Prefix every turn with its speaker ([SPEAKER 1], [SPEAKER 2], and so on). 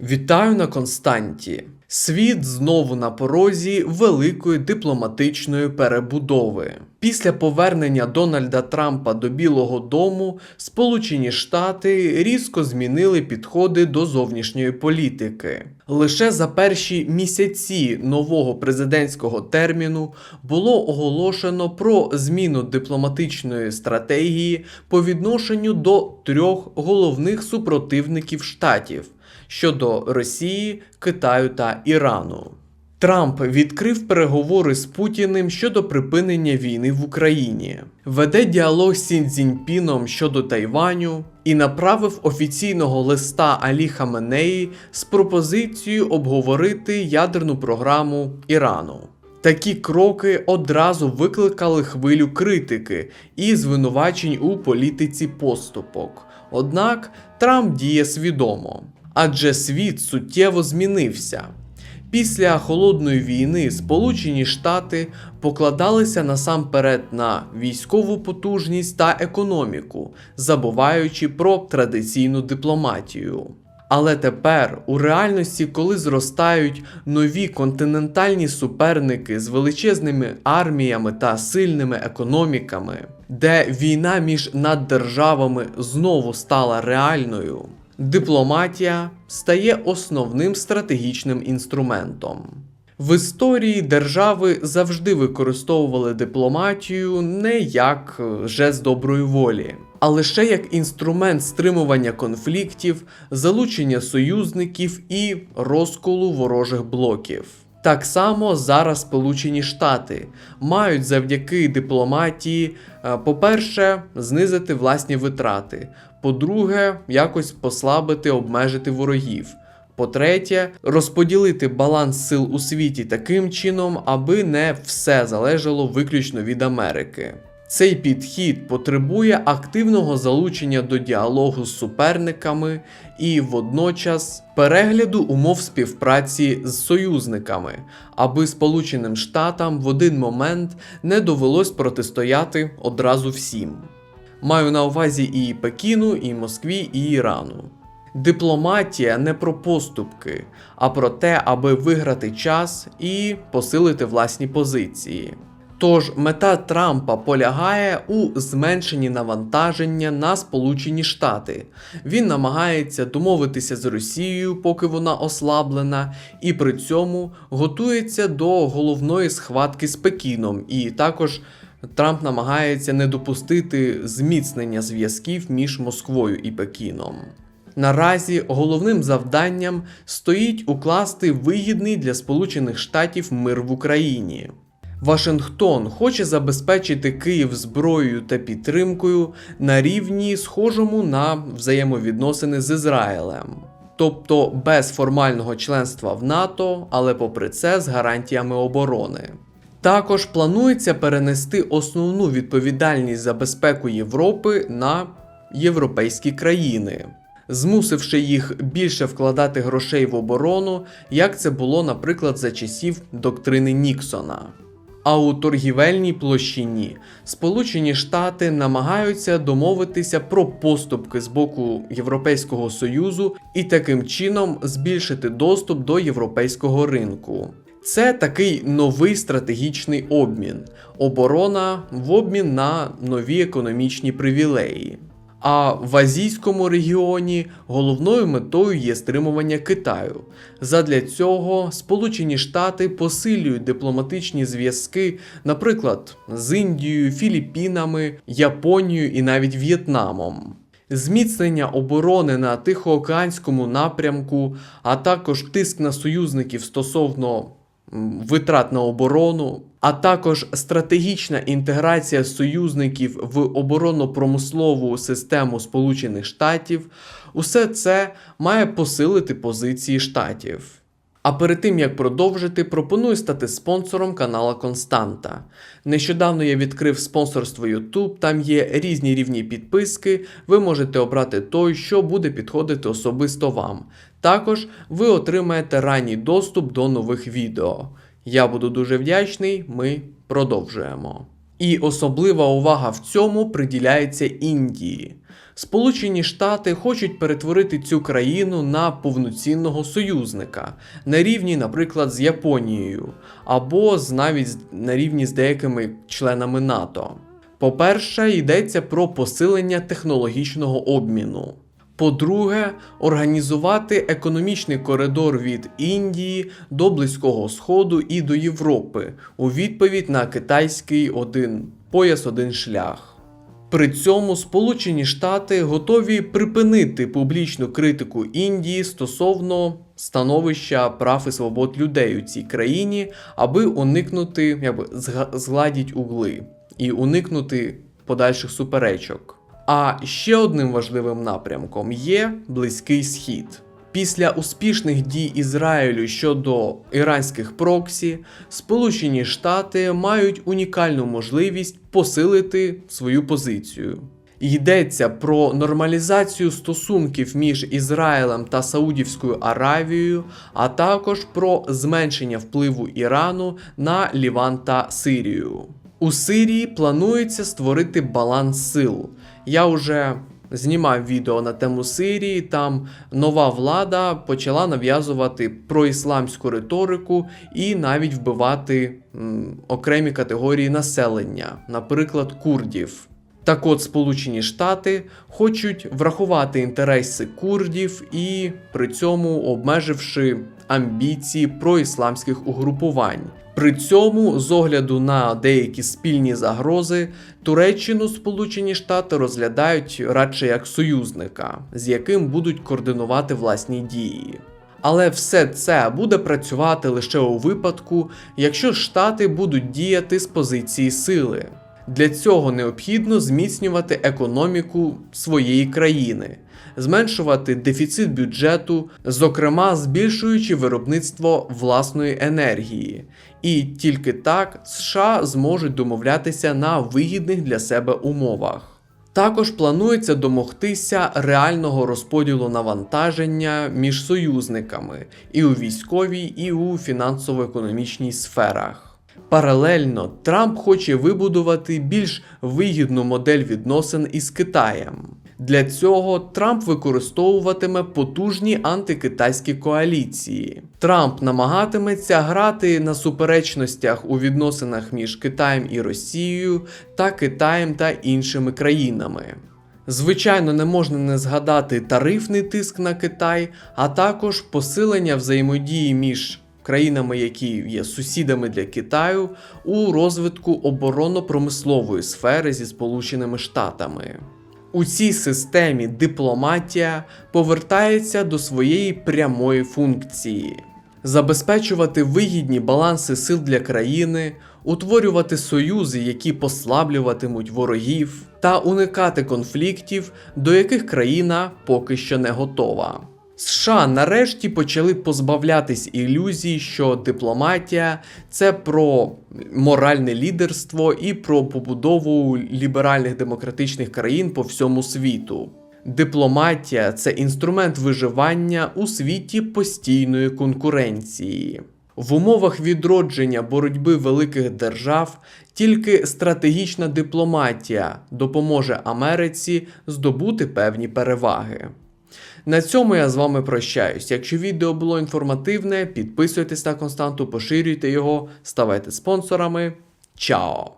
[SPEAKER 1] Вітаю на Константі. Світ знову на порозі великої дипломатичної перебудови. Після повернення Дональда Трампа до Білого Дому Сполучені Штати різко змінили підходи до зовнішньої політики. Лише за перші місяці нового президентського терміну було оголошено про зміну дипломатичної стратегії по відношенню до трьох головних супротивників штатів щодо Росії, Китаю та Ірану. Трамп відкрив переговори з Путіним щодо припинення війни в Україні, веде діалог з Сін Цзіньпіном щодо Тайваню і направив офіційного листа Алі Хаменеї з пропозицією обговорити ядерну програму Ірану. Такі кроки одразу викликали хвилю критики і звинувачень у політиці поступок. Однак Трамп діє свідомо, адже світ суттєво змінився. Після холодної війни Сполучені Штати покладалися насамперед на військову потужність та економіку, забуваючи про традиційну дипломатію. Але тепер, у реальності, коли зростають нові континентальні суперники з величезними арміями та сильними економіками, де війна між наддержавами знову стала реальною, дипломатія стає основним стратегічним інструментом. В історії держави завжди використовували дипломатію не як жест доброї волі, а лише як інструмент стримування конфліктів, залучення союзників і розколу ворожих блоків. Так само зараз Сполучені Штати мають завдяки дипломатії, е, по-перше, знизити власні витрати, по-друге, якось послабити, обмежити ворогів. По-третє, розподілити баланс сил у світі таким чином, аби не все залежало виключно від Америки. Цей підхід потребує активного залучення до діалогу з суперниками і водночас перегляду умов співпраці з союзниками, аби Сполученим Штатам в один момент не довелось протистояти одразу всім. Маю на увазі і Пекіну, і Москві, і Ірану. Дипломатія не про поступки, а про те, аби виграти час і посилити власні позиції. Тож мета Трампа полягає у зменшенні навантаження на Сполучені Штати. Він намагається домовитися з Росією, поки вона ослаблена, і при цьому готується до головної схватки з Пекіном. І також Трамп намагається не допустити зміцнення зв'язків між Москвою і Пекіном. Наразі головним завданням стоїть укласти вигідний для Сполучених Штатів мир в Україні. Вашингтон хоче забезпечити Київ зброєю та підтримкою на рівні, схожому на взаємовідносини з Ізраїлем, тобто без формального членства в НАТО, але попри це з гарантіями оборони. Також планується перенести основну відповідальність за безпеку Європи на європейські країни, змусивши їх більше вкладати грошей в оборону, як це було, наприклад, за часів доктрини Ніксона. А у торгівельній площині Сполучені Штати намагаються домовитися про поступки з боку Європейського Союзу і таким чином збільшити доступ до європейського ринку. Це такий новий стратегічний обмін, оборона в обмін на нові економічні привілеї. А в азійському регіоні головною метою є стримування Китаю. Задля цього Сполучені Штати посилюють дипломатичні зв'язки, наприклад, з Індією, Філіппінами, Японією і навіть В'єтнамом. Зміцнення оборони на Тихоокеанському напрямку, а також тиск на союзників стосовно витрат на оборону, а також стратегічна інтеграція союзників в оборонно-промислову систему Сполучених Штатів, усе це має посилити позиції штатів. А перед тим як продовжити, пропоную стати спонсором канала Константа. Нещодавно я відкрив спонсорство YouTube, там є різні рівні підписки. Ви можете обрати той, що буде підходити особисто вам. Також ви отримаєте ранній доступ до нових відео. Я буду дуже вдячний. Ми продовжуємо. І особлива увага в цьому приділяється Індії. Сполучені Штати хочуть перетворити цю країну на повноцінного союзника на рівні, наприклад, з Японією, або навіть на рівні з деякими членами НАТО. По-перше, йдеться про посилення технологічного обміну. По-друге, організувати економічний коридор від Індії до Близького Сходу і до Європи у відповідь на китайський один пояс, один шлях. При цьому Сполучені Штати готові припинити публічну критику Індії стосовно становища прав і свобод людей у цій країні, аби уникнути, якби згладіть угли і уникнути подальших суперечок. А ще одним важливим напрямком є Близький Схід. Після успішних дій Ізраїлю щодо іранських проксі, Сполучені Штати мають унікальну можливість посилити свою позицію. Йдеться про нормалізацію стосунків між Ізраїлем та Саудівською Аравією, а також про зменшення впливу Ірану на Ліван та Сирію. У Сирії планується створити баланс сил. Я вже знімав відео на тему Сирії. Там нова влада почала нав'язувати проісламську риторику і навіть вбивати м, окремі категорії населення, наприклад, курдів. Так от Сполучені Штати хочуть врахувати інтереси курдів і при цьому обмеживши амбіції проісламських угрупувань. При цьому, з огляду на деякі спільні загрози, Туреччину Сполучені Штати розглядають радше як союзника, з яким будуть координувати власні дії. Але все це буде працювати лише у випадку, якщо Штати будуть діяти з позиції сили. Для цього необхідно зміцнювати економіку своєї країни, зменшувати дефіцит бюджету, зокрема збільшуючи виробництво власної енергії. І тільки так США зможуть домовлятися на вигідних для себе умовах. Також планується домогтися реального розподілу навантаження між союзниками і у військовій, і у фінансово-економічній сферах. Паралельно Трамп хоче вибудувати більш вигідну модель відносин із Китаєм. Для цього Трамп використовуватиме потужні антикитайські коаліції. Трамп намагатиметься грати на суперечностях у відносинах між Китаєм і Росією та Китаєм та іншими країнами. Звичайно, не можна не згадати тарифний тиск на Китай, а також посилення взаємодії між країнами, які є сусідами для Китаю, у розвитку оборонно-промислової сфери зі Сполученими Штатами. У цій системі дипломатія повертається до своєї прямої функції. Забезпечувати вигідні баланси сил для країни, утворювати союзи, які послаблюватимуть ворогів, та уникати конфліктів, до яких країна поки що не готова. США нарешті почали позбавлятись ілюзій, що дипломатія це про моральне лідерство і про побудову ліберальних демократичних країн по всьому світу. Дипломатія це інструмент виживання у світі постійної конкуренції. В умовах відродження боротьби великих держав тільки стратегічна дипломатія допоможе Америці здобути певні переваги. На цьому я з вами прощаюсь. Якщо відео було інформативне, підписуйтесь на константу, поширюйте його, ставайте спонсорами. Чао!